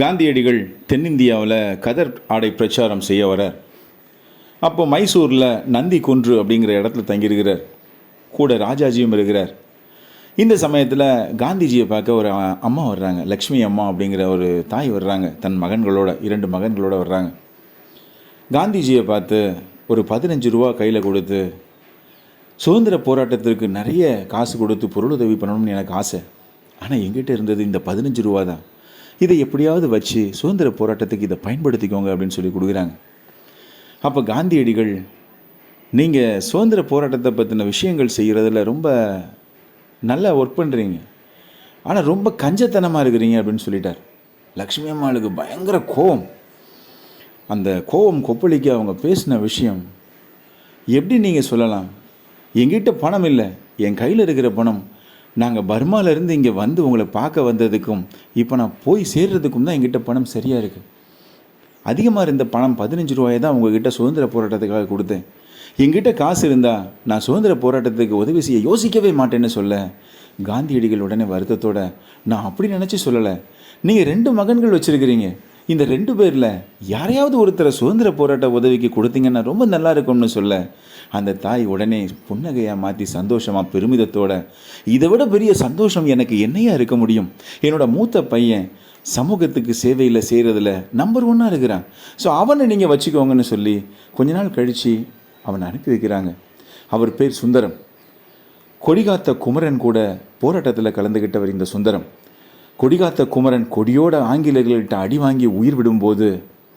காந்தியடிகள் தென்னிந்தியாவில் கதர் ஆடை பிரச்சாரம் செய்ய வரார் அப்போ மைசூரில் நந்தி குன்று அப்படிங்கிற இடத்துல தங்கியிருக்கிறார். கூட ராஜாஜியும் இருக்கிறார். இந்த சமயத்தில் காந்திஜியை பார்க்க ஒரு அம்மா வர்றாங்க. லக்ஷ்மி அம்மா அப்படிங்கிற ஒரு தாய் வர்றாங்க. தன் மகன்களோட இரண்டு மகன்களோட வர்றாங்க. காந்திஜியை பார்த்து ஒரு பதினஞ்சு ரூபா கையில் கொடுத்து சுதந்திர போராட்டத்திற்கு நிறைய காசு கொடுத்து பொருளுதவி பண்ணணும்னு எனக்கு ஆசை. ஆனால் எங்கிட்ட இருந்தது இந்த பதினஞ்சு ரூபா தான். இதை எப்படியாவது வச்சு சுதந்திர போராட்டத்துக்கு இதை பயன்படுத்திக்கோங்க அப்படின்னு சொல்லி கொடுக்குறாங்க. அப்போ காந்தியடிகள் நீங்கள் சுதந்திர போராட்டத்தை பற்றின விஷயங்கள் செய்கிறதுல ரொம்ப நல்லா ஒர்க் பண்ணுறீங்க ஆனால் ரொம்ப கஞ்சத்தனமாக இருக்கிறீங்க அப்படின்னு சொல்லிட்டார். லக்ஷ்மி அம்மாளுக்கு பயங்கர கோபம் அந்த கோபம் கொப்பளிக்க அவங்க பேசின விஷயம் எப்படி நீங்கள் சொல்லலாம்? எங்கிட்ட பணம் இல்லை. என் கையில் இருக்கிற பணம் நாங்கள் பர்மாவிலேருந்து இங்கே வந்து உங்களை பார்க்க வந்ததுக்கும் இப்போ நான் போய் சேர்றதுக்கும் தான் எங்கிட்ட பணம் சரியாக இருக்குது அதிகமாக இருந்த பணம் பதினஞ்சு ரூபாயை தான் உங்ககிட்ட சுதந்திர போராட்டத்துக்காக கொடுத்தேன். என்கிட்ட காசு இருந்தால் நான் சுதந்திர போராட்டத்துக்கு உதவி செய்ய யோசிக்கவே மாட்டேன்னு சொல்ல காந்தியடிகள் உடனே வருத்தத்தோட நான் அப்படி நினச்சி சொல்லலை. நீங்கள் ரெண்டு மகன்கள் வச்சுருக்கிறீங்க. இந்த ரெண்டு பேரில் யாரையாவது ஒருத்தரை சுதந்திர போராட்ட உதவிக்கு கொடுத்தீங்கன்னா ரொம்ப நல்லா இருக்கும்னு சொல்ல அந்த தாய் உடனே புன்னகையாக மாற்றி சந்தோஷமாக பெருமிதத்தோட இதை விட பெரிய சந்தோஷம் எனக்கு என்னையா இருக்க முடியும்? என்னோட மூத்த பையன் சமூகத்துக்கு சேவையில் செய்கிறதுல நம்பர் ஒன்னாக இருக்கிறான். ஸோ அவனை நீங்கள் வச்சுக்கோங்கன்னு சொல்லி கொஞ்ச நாள் கழித்து அவனை அனுப்பி வைக்கிறாங்க. அவர் பேர் சுந்தரம். கொடிகாத்த குமரன் கூட போராட்டத்தில் கலந்துக்கிட்டவர் இந்த சுந்தரம். கொடிகாத்த குமரன் கொடியோட ஆங்கிலேயர்கள்ட்ட அடி வாங்கி உயிர் விடும்போது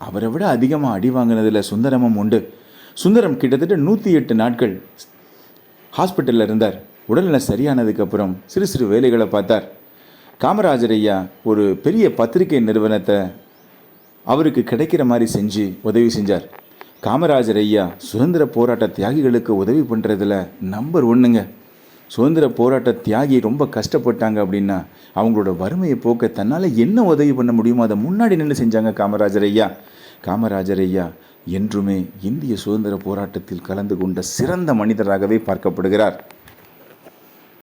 அவரை விட அதிகமாக அடி வாங்கினதில் சுந்தரமும் உண்டு. சுந்தரம் கிட்டத்தட்ட நூற்றி எட்டு நாட்கள் ஹாஸ்பிட்டலில் இருந்தார். உடல்நிலை சரியானதுக்கப்புறம் சிறு சிறு வேலைகளை பார்த்தார். காமராஜர் ஐயா ஒரு பெரிய பத்திரிகை நிறுவனத்தை அவருக்கு கிடைக்கிற மாதிரி செஞ்சு உதவி செஞ்சார். காமராஜர் ஐயா சுதந்திர போராட்ட தியாகிகளுக்கு உதவி பண்ணுறதுல நம்பர் ஒன்றுங்க சுதந்திர போராட்ட தியாகி ரொம்ப கஷ்டப்பட்டாங்க அப்படின்னா அவங்களோட வறுமையை போக்க தன்னால் என்ன உதவி பண்ண முடியுமோ அதை முன்னாடி நின்று செஞ்சாங்க காமராஜர் ஐயா. காமராஜர் ஐயா என்றுமே இந்திய சுதந்திர போராட்டத்தில் கலந்து கொண்ட சிறந்த மனிதராகவே பார்க்கப்படுகிறார்.